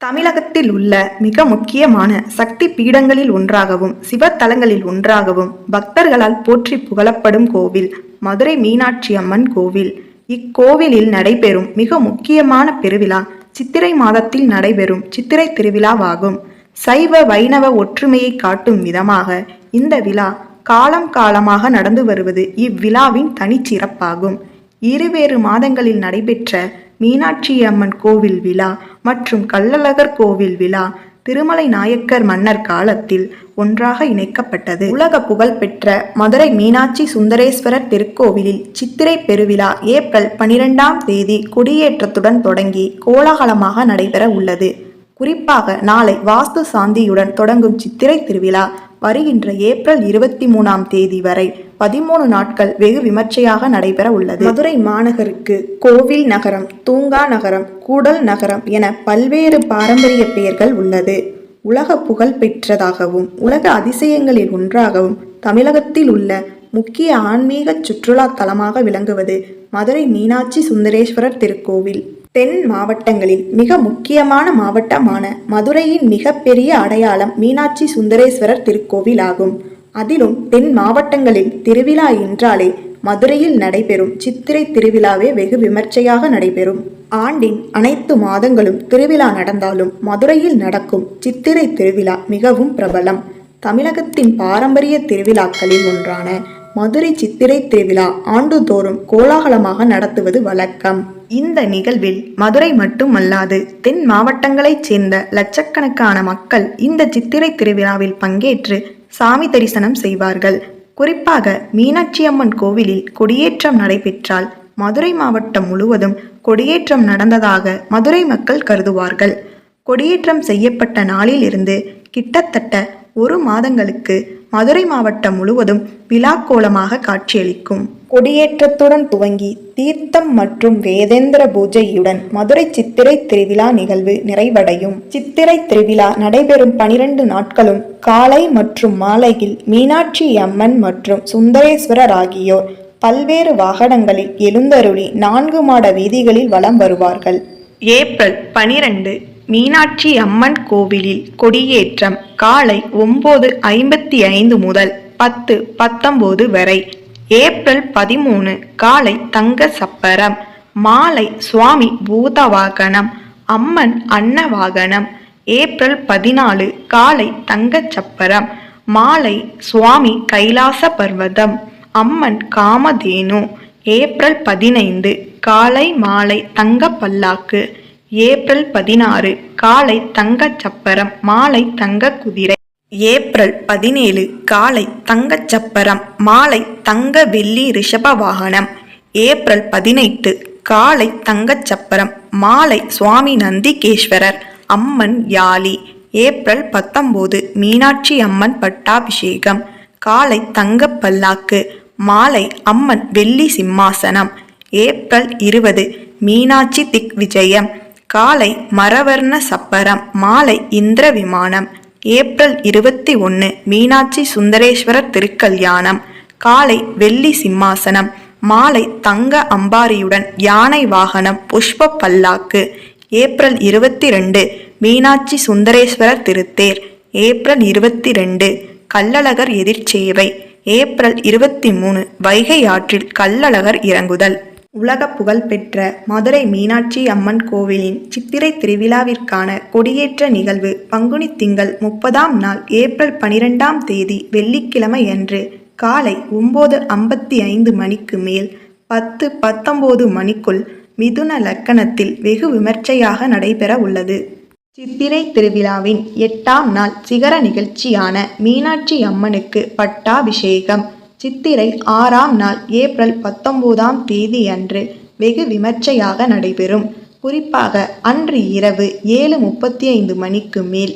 தமிழகத்தில் உள்ள மிக முக்கியமான சக்தி பீடங்களில் ஒன்றாகவும் சிவத்தலங்களில் ஒன்றாகவும் பக்தர்களால் போற்றி புகழப்படும் கோவில் மதுரை மீனாட்சி அம்மன் கோவில். இக்கோவிலில் நடைபெறும் மிக முக்கியமான பெருவிழா சித்திரை மாதத்தில் நடைபெறும் சித்திரை திருவிழாவாகும். சைவ வைணவ ஒற்றுமையை காட்டும் விதமாக இந்த விழா காலம் காலமாக நடந்து வருவது இவ்விழாவின் தனிச்சிறப்பாகும். இருவேறு மாதங்களில் நடைபெற்ற மீனாட்சி அம்மன் கோவில் விழா மற்றும் கள்ளழகர் கோவில் விழா திருமலை நாயக்கர் மன்னர் காலத்தில் ஒன்றாக இணைக்கப்பட்டது. உலக புகழ்பெற்ற மதுரை மீனாட்சி சுந்தரேஸ்வரர் திருக்கோவிலில் சித்திரை பெருவிழா ஏப்ரல் பனிரெண்டாம் தேதி கொடியேற்றத்துடன் தொடங்கி கோலாகலமாக நடைபெற உள்ளது. குறிப்பாக நாளை வாஸ்து சாந்தியுடன் தொடங்கும் சித்திரை திருவிழா வருகின்ற ஏப்ரல் இருபத்தி மூணாம் தேதி வரை பதிமூணு நாட்கள் வெகு விமர்சையாக நடைபெற உள்ளது. மதுரை மாநகருக்கு கோவில் நகரம் தூங்கா நகரம் கூடல் நகரம் என பல்வேறு பாரம்பரிய பெயர்கள் உள்ளது. உலக புகழ் பெற்றதாகவும் உலக அதிசயங்களில் ஒன்றாகவும் தமிழகத்தில் உள்ள முக்கிய ஆன்மீக சுற்றுலா தலமாக விளங்குவது மதுரை மீனாட்சி சுந்தரேஸ்வரர் திருக்கோவில். தென் மாவட்டங்களில் மிக முக்கியமான மாவட்டமான மதுரையின் மிகப்பெரிய அடையாளம் மீனாட்சி சுந்தரேஸ்வரர் திருக்கோவில் ஆகும் அதிலும் தென் மாவட்டங்களில் திருவிழா என்றாலே மதுரையில் நடைபெறும் சித்திரை திருவிழாவே வெகு விமர்சையாக நடைபெறும். ஆண்டின் அனைத்து மாதங்களும் திருவிழா நடந்தாலும் மதுரையில் நடக்கும் சித்திரை திருவிழா மிகவும் பிரபலம். தமிழகத்தின் பாரம்பரிய திருவிழாக்களில் ஒன்றான மதுரை சித்திரை திருவிழா ஆண்டுதோறும் கோலாகலமாக நடத்துவது வழக்கம். இந்த நிகழ்வில் மதுரை மட்டுமல்லாது தென் மாவட்டங்களைச் சேர்ந்த லட்சக்கணக்கான மக்கள் இந்த சித்திரை திருவிழாவில் பங்கேற்று சாமி தரிசனம் செய்வார்கள். குறிப்பாக மீனாட்சி அம்மன் கோவிலில் கொடியேற்றம் நடைபெற்றால் மதுரை மாவட்டம் முழுவதும் கொடியேற்றம் நடந்ததாக மதுரை மக்கள் கருதுவார்கள். கொடியேற்றம் செய்யப்பட்ட நாளிலிருந்து கிட்டத்தட்ட ஒரு மாதங்களுக்கு மதுரை மாவட்டம் முழுவதும் விழாக்கோலமாக காட்சியளிக்கும். கொடியேற்றத்துடன் துவங்கி தீர்த்தம் மற்றும் வேதேந்திர பூஜையுடன் மதுரை சித்திரை திருவிழா நிகழ்வு நிறைவடையும். சித்திரை திருவிழா நடைபெறும் பனிரெண்டு நாட்களும் காலை மற்றும் மாலையில் மீனாட்சி அம்மன் மற்றும் சுந்தரேஸ்வரர் ஆகியோர் பல்வேறு வாகனங்களில் எழுந்தருளி நான்கு மாட வீதிகளில் வலம் வருவார்கள். ஏப்ரல் பனிரெண்டு மீனாட்சி அம்மன் கோவிலில் கொடியேற்றம் காலை ஒன்பது ஐம்பத்தி ஐந்து முதல் பத்து பத்தொம்போது வரை. ஏப்ரல் பதிமூணு காலை தங்க சப்பரம். மாலை சுவாமி பூதவாகனம். அம்மன் அன்னவாகனம். ஏப்ரல் பதினாலு காலை தங்கச் சப்பரம். மாலை சுவாமி கைலாச பர்வதம். அம்மன் காமதேனு. ஏப்ரல் பதினைந்து காலை மாலை தங்க பல்லாக்கு. ஏப்ரல் பதினாறு காலை தங்கச் சப்பரம் மாலை தங்க குதிரை. ஏப்ரல் பதினேழு காலை தங்கச் சப்பரம் மாலை தங்க வெள்ளி ரிஷப வாகனம். ஏப்ரல் பதினெட்டு காலை தங்கச் சப்பரம் மாலை சுவாமி நந்திகேஸ்வரர் அம்மன் யாழி ஏப்ரல் பத்தொம்போது மீனாட்சி அம்மன் பட்டாபிஷேகம். காலை தங்க பல்லாக்கு மாலை அம்மன் வெள்ளி சிம்மாசனம். ஏப்ரல் இருபது மீனாட்சி திக் விஜயம் காலை மரவர்ண சப்பரம் மாலை இந்திர விமானம் ஏப்ரல் இருபத்தி ஒன்று மீனாட்சி சுந்தரேஸ்வரர் திருக்கல்யாணம் காலை வெள்ளி சிம்மாசனம் மாலை தங்க அம்பாரியுடன் யானை வாகனம் புஷ்ப பல்லாக்கு ஏப்ரல் இருபத்தி ரெண்டு மீனாட்சி சுந்தரேஸ்வரர் திருத்தேர் ஏப்ரல் இருபத்தி ரெண்டு கள்ளழகர் எதிர்ச்சேவை ஏப்ரல் இருபத்தி மூணு வைகை ஆற்றில் கள்ளழகர் இறங்குதல். உலக புகழ்பெற்ற மதுரை மீனாட்சி அம்மன் கோவிலின் சித்திரை திருவிழாவிற்கான கொடியேற்ற நிகழ்வு பங்குனி திங்கள் முப்பதாம் நாள் ஏப்ரல் பனிரெண்டாம் தேதி வெள்ளிக்கிழமை அன்று காலை ஒம்பது ஐம்பத்தி ஐந்து மணிக்கு மேல் பத்து பத்தொம்போது மணிக்குள் மிதுன லக்கணத்தில் வெகு விமர்சையாக நடைபெற உள்ளது. சித்திரை திருவிழாவின் எட்டாம் நாள் சிகர நிகழ்ச்சியான மீனாட்சி அம்மனுக்கு பட்டாபிஷேகம் சித்திரை ஆறாம் நாள் ஏப்ரல் பத்தொன்பதாம் தேதி அன்று வெகு விமர்சையாக நடைபெறும். குறிப்பாக அன்று இரவு ஏழு முப்பத்தி ஐந்து மணிக்கு மேல்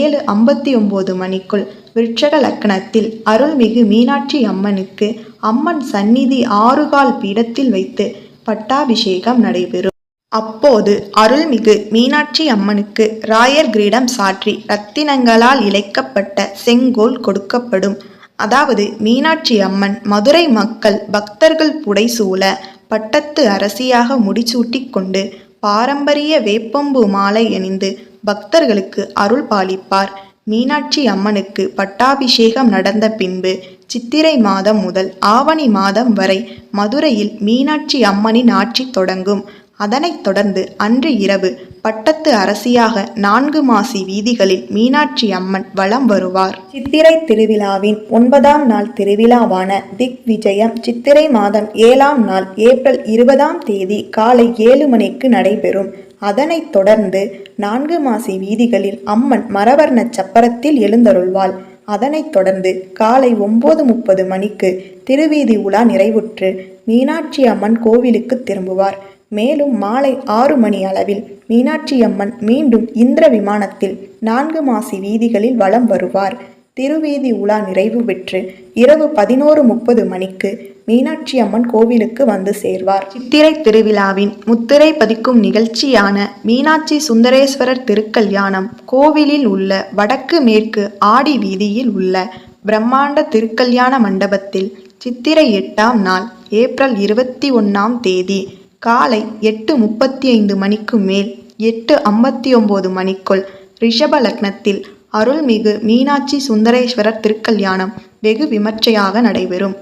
ஏழு ஐம்பத்தி ஒம்பது மணிக்குள் விருட்சக லக்னத்தில் அருள்மிகு மீனாட்சி அம்மனுக்கு அம்மன் சந்நிதி ஆறுகால் பீடத்தில் வைத்து பட்டாபிஷேகம் நடைபெறும். அப்போது அருள்மிகு மீனாட்சி அம்மனுக்கு ராயர் கிரீடம் சாற்றி ரத்தினங்களால் இழைக்கப்பட்ட செங்கோல் கொடுக்கப்படும். அதாவது மீனாட்சி அம்மன் மதுரை மக்கள் பக்தர்கள் புடைசூழ பட்டத்து அரசியாக முடிசூட்டி கொண்டு பாரம்பரிய வேப்பம்பு மாலை அணிந்து பக்தர்களுக்கு அருள் பாலிப்பார். மீனாட்சி அம்மனுக்கு பட்டாபிஷேகம் நடந்த பின்பு சித்திரை மாதம் முதல் ஆவணி மாதம் வரை மதுரையில் மீனாட்சி அம்மனின் ஆட்சி தொடங்கும். அதனைத் தொடர்ந்து அன்று இரவு பட்டத்து அரசியாக நான்கு மாசி வீதிகளில் மீனாட்சி அம்மன் வலம் வருவார். சித்திரை திருவிழாவின் ஒன்பதாம் நாள் திருவிழாவான திக் விஜயம் சித்திரை மாதம் ஏழாம் நாள் ஏப்ரல் இருபதாம் தேதி காலை ஏழு மணிக்கு நடைபெறும். அதனைத் தொடர்ந்து நான்கு மாசி வீதிகளில் அம்மன் மரவர்ண சப்பரத்தில் எழுந்தருள்வாள். அதனைத் தொடர்ந்து காலை ஒன்பது முப்பது மணிக்கு திருவீதி உலா நிறைவுற்று மீனாட்சி அம்மன் கோவிலுக்கு திரும்புவார். மேலும் மாலை ஆறு மணி அளவில் மீனாட்சியம்மன் மீண்டும் இந்திர விமானத்தில் நான்கு மாசி வீதிகளில் வலம் வருவார். திருவீதி உலா நிறைவு பெற்று இரவு பதினோரு முப்பது மணிக்கு மீனாட்சி அம்மன் கோவிலுக்கு வந்து சேர்வார். சித்திரை திருவிழாவின் முத்திரை பதிக்கும் நிகழ்ச்சியான மீனாட்சி சுந்தரேஸ்வரர் திருக்கல்யாணம் கோவிலில் உள்ள வடக்கு மேற்கு ஆடி வீதியில் உள்ள பிரம்மாண்ட திருக்கல்யாண மண்டபத்தில் சித்திரை எட்டாம் நாள் ஏப்ரல் இருபத்தி ஒன்றாம் தேதி காலை எட்டு முப்பத்தி ஐந்து மணிக்கு மேல் எட்டு ஐம்பத்தி ஒம்பது மணிக்குள் ரிஷப லக்னத்தில் அருள்மிகு மீனாட்சி சுந்தரேஸ்வரர் திருக்கல்யாணம் வெகு விமர்சையாக நடைபெறும்.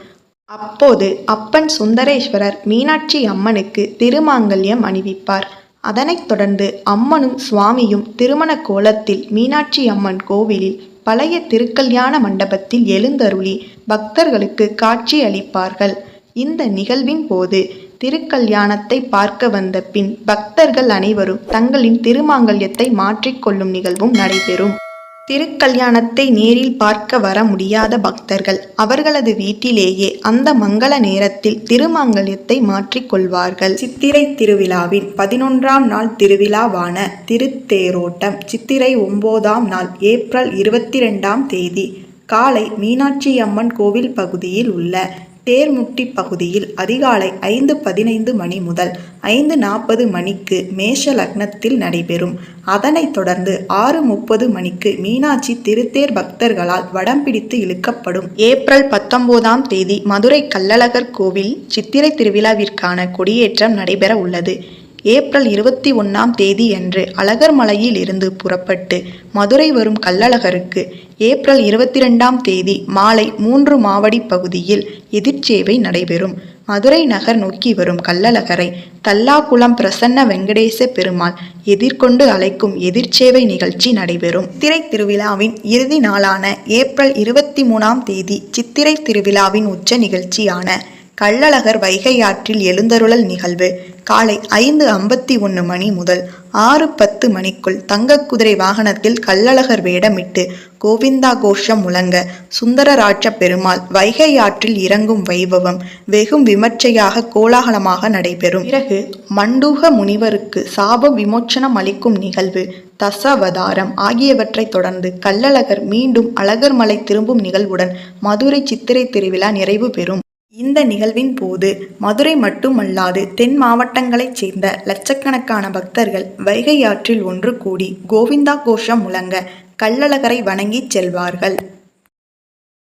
அப்போது அப்பன் சுந்தரேஸ்வரர் மீனாட்சி அம்மனுக்கு திருமாங்கல்யம் அணிவிப்பார். அதனைத் தொடர்ந்து அம்மனும் சுவாமியும் திருமண கோலத்தில் மீனாட்சி அம்மன் கோவிலில் பழைய திருக்கல்யாண மண்டபத்தில் எழுந்தருளி பக்தர்களுக்கு காட்சி அளிப்பார்கள் இந்த நிகழ்வின் போது திருக்கல்யாணத்தை பார்க்க வந்த பின் பக்தர்கள் அனைவரும் தங்களின் திருமாங்கல்யத்தை மாற்றிக்கொள்ளும் நிகழ்வும் நடைபெறும். திருக்கல்யாணத்தை நேரில் பார்க்க வர முடியாத பக்தர்கள் அவர்களது வீட்டிலேயே அந்த மங்கள நேரத்தில் திருமாங்கல்யத்தை மாற்றிக்கொள்வார்கள் சித்திரை திருவிழாவின் பதினொன்றாம் நாள் திருவிழாவான திருத்தேரோட்டம் சித்திரை ஒன்பதாம் நாள் ஏப்ரல் இருபத்தி ரெண்டாம் தேதி காலை மீனாட்சி அம்மன் கோவில் பகுதியில் உள்ள தேர்முட்டி பகுதியில் அதிகாலை ஐந்து பதினைந்து மணி முதல் ஐந்து நாற்பது மணிக்கு மேஷ லக்னத்தில் நடைபெறும். அதனைத் தொடர்ந்து ஆறு முப்பது மணிக்கு மீனாட்சி திருத்தேர் பக்தர்களால் வடம் பிடித்து இழுக்கப்படும். ஏப்ரல் பத்தொன்பதாம் தேதி மதுரை கள்ளழகர் கோவில் சித்திரை திருவிழாவிற்கான கொடியேற்றம் நடைபெற உள்ளது. ஏப்ரல் இருபத்தி ஒன்றாம் தேதி அன்று அழகர்மலையில் இருந்து புறப்பட்டு மதுரை வரும் கள்ளழகருக்கு ஏப்ரல் இருபத்தி ரெண்டாம் தேதி மாலை மூன்று மாவடி பகுதியில் எதிர்ச்சேவை நடைபெறும். மதுரை நகர் நோக்கி வரும் கள்ளழகரை தல்லாகுளம் பிரசன்ன வெங்கடேச பெருமாள் எதிர்கொண்டு அழைக்கும் எதிர்ச்சேவை நிகழ்ச்சி நடைபெறும். சித்திரை திருவிழாவின் இறுதி நாளான ஏப்ரல் இருபத்தி மூணாம் தேதி சித்திரை திருவிழாவின் உச்ச நிகழ்ச்சியான கள்ளழகர் வைகை ஆற்றில் எழுந்தருளல் நிகழ்வு. காலை ஐந்து ஐம்பத்தி ஒன்று மணி முதல் ஆறு பத்து மணிக்குள் தங்க குதிரை வாகனத்தில் கள்ளழகர் வேடமிட்டு கோவிந்தா கோஷம் முழங்க சுந்தரராட்ச பெருமாள் வைகை ஆற்றில் இறங்கும் வைபவம் வெகும் விமர்சையாக கோலாகலமாக நடைபெறும். பிறகு மண்டூக முனிவருக்கு சாப விமோச்சனம் அளிக்கும் நிகழ்வு தசவதாரம் ஆகியவற்றைத் தொடர்ந்து கள்ளழகர் மீண்டும் அழகர்மலை திரும்பும் நிகழ்வுடன் மதுரை சித்திரை திருவிழா நிறைவு பெறும். இந்த நிகழ்வின் போது மதுரை மட்டுமல்லாது தென் மாவட்டங்களைச் சேர்ந்த லட்சக்கணக்கான பக்தர்கள் வைகை ஆற்றில் ஒன்று கூடி கோவிந்தா கோஷம் முழங்க கள்ளழகரை வணங்கிச் செல்வார்கள்.